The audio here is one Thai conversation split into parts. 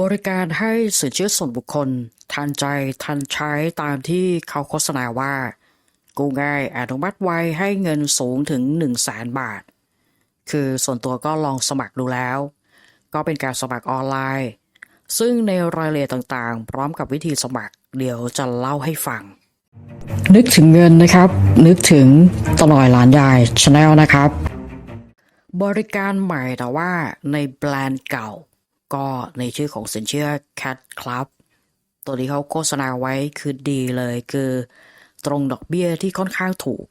บริการให้สินเชื่อส่วนบุคคล ทันใจทันใช้ตามที่เขาโฆษณาว่า กู้ง่ายอนุมัติไวให้เงินสูงถึง 1 0 0 0 0แสนบาท คือส่วนตัวก็ลองสมัครดูแล้ว ก็เป็นการสมัครออนไลน์ ซึ่งในรายละเอียดต่างๆ พร้อมกับวิธีสมัคร เดี๋ยวจะเล่าให้ฟัง นึกถึงเงินนะครับ นึกถึงตลอยหลานยายชาแนลนะครับ บริการใหม่แต่ว่าในแบรนด์เก่า ก็ในชื่อของสินเชื่อ Cat Club ตัวที่เขาโฆษณาไว้คือดีเลยคือตรงดอกเบี้ยที่ค่อนข้างถูก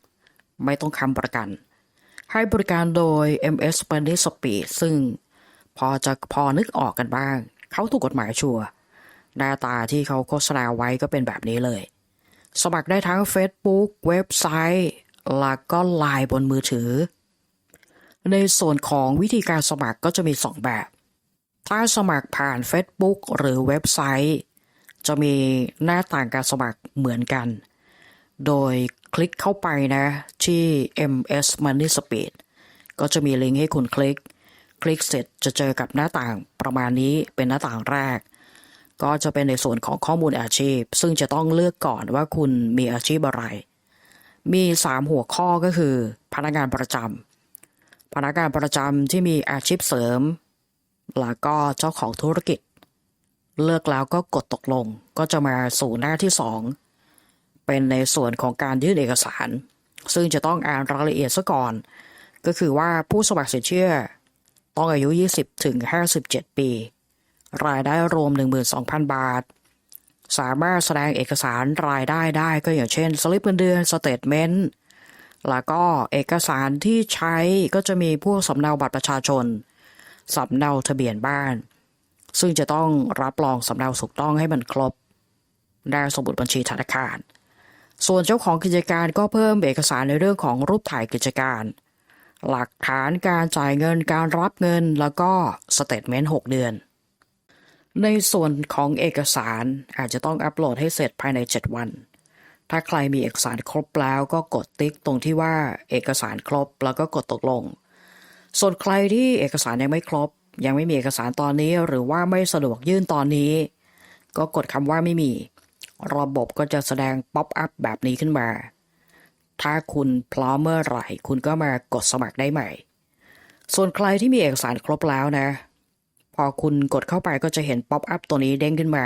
ไม่ต้องคำประกัน ให้บริการโดย MS p a n d y Speed ซึ่งพอจะพอนึกออกกันบ้าง เขาถูกกฎหมายชัวร์หน้าตาที่เขาโฆษณาไว้ก็เป็นแบบนี้เลย สมัครได้ทั้ง Facebook เว็บไซต์แล้วก็ไลน์บนมือถือ ในส่วนของวิธีการสมัครก็จะมี 2 แบบ ถ้าสมัครผ่าน Facebook หรือเว็บไซต์ จะมีหน้าต่างการสมัครเหมือนกัน โดยคลิกเข้าไปนะ ที่ MS Money Speed ก็จะมีลิงก์ให้คุณคลิก คลิกเสร็จจะเจอกับหน้าต่างประมาณนี้เป็นหน้าต่างแรก ก็จะเป็นในส่วนของข้อมูลอาชีพ ซึ่งจะต้องเลือกก่อนว่าคุณมีอาชีพอะไร มี 3 หัวข้อก็คือ พนักงานประจำพนักงานประจำที่มีอาชีพเสริม แล้วก็เจ้าของธุรกิจ เลือกแล้วก็กดตกลง ก็จะมาสู่หน้าที่2เป็นในส่วนของการยื่นเอกสาร ซึ่งจะต้องอ่านรายละเอียดซะก่อน ก็คือว่าผู้สมัครสินเชื่อ ต้องอายุ 20 ถึง 57 ปี รายได้รวม 12,000 บาท สามารถแสดงเอกสารรายได้ได้ก็อย่างเช่น สลิปเงินเดือนสเตทเมนต์แล้วก็เอกสารที่ใช้ก็จะมีพวกสำเนาบัตรประชาชน สำเนาทะเบียนบ้าน ซึ่งจะต้องรับรองสำเนาถูกต้องให้มันครบได้สมุดบัญชีธนาคาร ส่วนเจ้าของกิจการก็เพิ่มเอกสารในเรื่องของรูปถ่ายกิจการ หลักฐานการจ่ายเงินการรับเงินแล้วก็สเตทเมนต์6เดือน ในส่วนของเอกสารอาจจะต้องอัปโหลดให้เสร็จภายใน 7 วัน ถ้าใครมีเอกสารครบแล้วก็กดติ๊กตรงที่ว่าเอกสารครบแล้วก็กดตกลง ส่วนใครที่เอกสารยังไม่ครบ ยังไม่มีเอกสารตอนนี้หรือว่าไม่สะดวกยื่นตอนนี้ ก็กดคำว่าไม่มี ระบบก็จะแสดงป๊อปอัพแบบนี้ขึ้นมา ถ้าคุณพร้อมเมื่อไหร่ คุณก็มากดสมัครได้ใหม่ ส่วนใครที่มีเอกสารครบแล้วนะ พอคุณกดเข้าไปก็จะเห็นป๊อปอัพตัวนี้เด้งขึ้นมา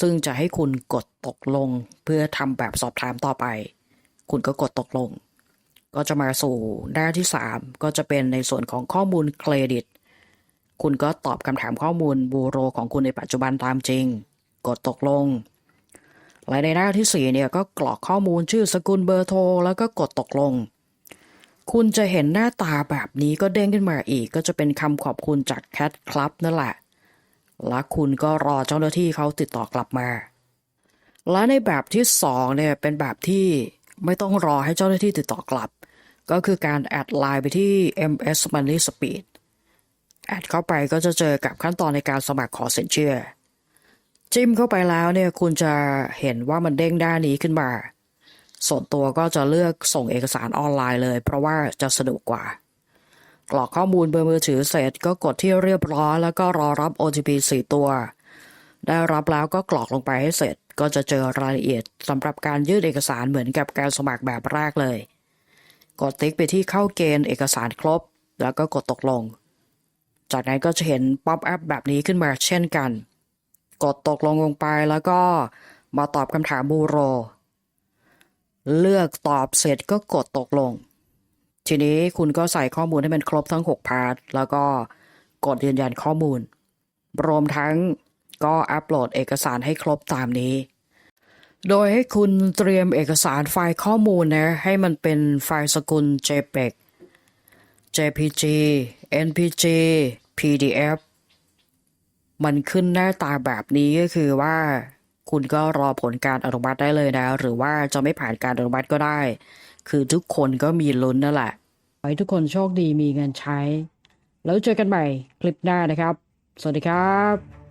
ซึ่งจะให้คุณกดตกลงเพื่อทำแบบสอบถามต่อไป คุณก็กดตกลง ก็จะมาสู่หน้าที่ 3 ก็จะเป็นในส่วนของข้อมูลเครดิต คุณก็ตอบคำถามข้อมูลบูโรของคุณในปัจจุบันตามจริง กดตกลง และในหน้าที่4เนี่ยก็กรอกข้อมูลชื่อสกุลเบอร์โทร แล้วก็กดตกลง คุณจะเห็นหน้าตาแบบนี้ก็เด้งขึ้นมาอีก ก็จะเป็นคำขอบคุณจากแคทคลับนั่นแหละ และคุณก็รอเจ้าหน้าที่เขาติดต่อ กลับมา และในแบบที่2เนี่ยเป็นแบบที่ ไม่ต้องรอให้เจ้าหน้าที่ติดต่อกลับ ก็คือการแอดไลน์ไปที่ MS Money Speed แอดเข้าไปก็จะเจอกับขั้นตอนในการสมัครขอสินเชื่อ จิ้มเข้าไปแล้วเนี่ยคุณจะเห็นว่ามันเด้งด้านนี้ขึ้นมา ส่วนตัวก็จะเลือกส่งเอกสารออนไลน์เลย เพราะว่าจะสะดวกกว่า กรอกข้อมูลเบอร์มือถือเสร็จก็กดที่เรียบร้อยแล้วก็รอรับ OTP 4 ตัว ได้รับแล้วก็กรอกลงไปให้เสร็จ ก็จะเจอรายละเอียดสำหรับการยื่นเอกสารเหมือนกับการสมัครแบบแรกเลย กดติ๊กไปที่เข้าเกณฑ์เอกสารครบ แล้วก็กดตกลง จากนั้นก็จะเห็นป๊อปอัพแบบนี้ขึ้นมาเช่นกัน กดตกลงลงไปแล้วก็มาตอบคำถามบูโร เลือกตอบเสร็จก็กดตกลง ทีนี้คุณก็ใส่ข้อมูลให้มันครบทั้ง 6 พาร์ท แล้วก็กดยืนยันข้อมูล รวมทั้ง ก็อัปโหลดเอกสารให้ครบตามนี้ โดยให้คุณเตรียมเอกสารไฟล์ข้อมูลนะให้มันเป็นไฟล์สกุล JPEG JPG NPG PDF มันขึ้นหน้าตาแบบนี้ก็คือว่าคุณก็รอผลการอนุมัติได้เลยนะ หรือว่าจะไม่ผ่านการอนุมัติก็ได้ คือทุกคนก็มีลุ้นนั่นแหละขอให้ทุกคนโชคดีมีเงินใช้ แล้วเจอกันใหม่คลิปหน้านะครับ สวัสดีครับ